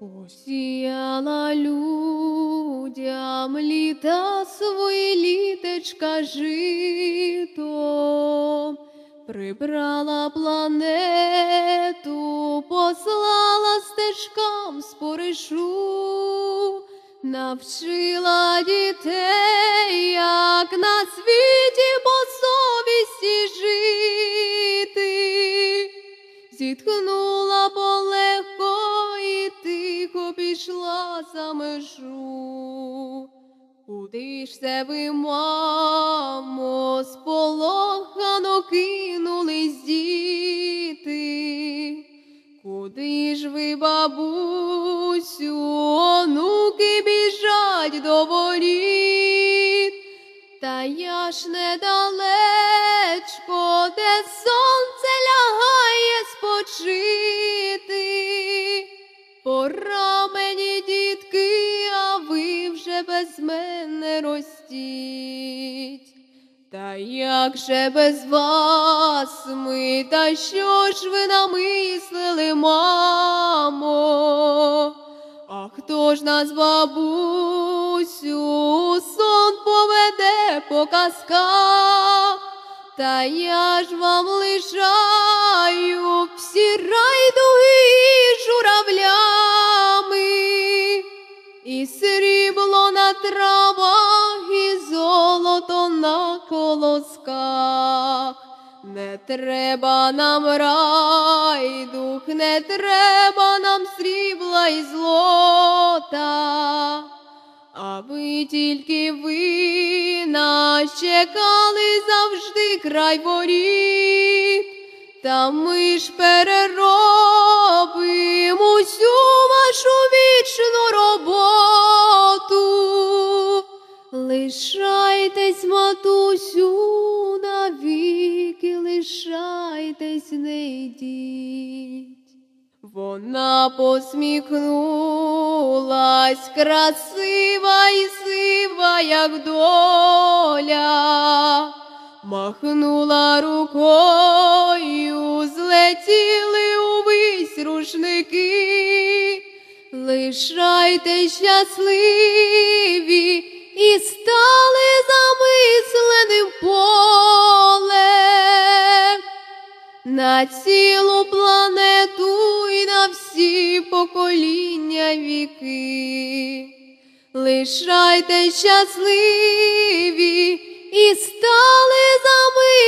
Посіяла людям літа свої літечка жито, прибрала планету, послала стежкам споришу, навчила дітей, як на світі по совісті жити, зітхнула межу. Куди ж це ви, мамо, сполохано кинулись діти? Куди ж ви, бабусю, онуки біжать до воріт? Та я ж недалечко, де сонце лягає спочити. Без мене ростіть. Та як же без вас ми, та що ж ви намислили, мамо? А хто ж нас, бабусю, сон поведе по казках? Та я ж вам лишаю всі райдуги Не треба нам райдух, не треба нам срібла і злота. А ви тільки ви нас чекали завжди край воріт, та ми ж переробимо усю вашу вічну роботу. Лишайтесь, матусю, навіки, лишайтесь, не йдіть. Вона посміхнулась, красива і сива, як доля, махнула рукою, злетіли увесь рушники, лишайте щасливі і стали на цілу планету і на всі покоління віки. Лишайте щасливі і стали замисленим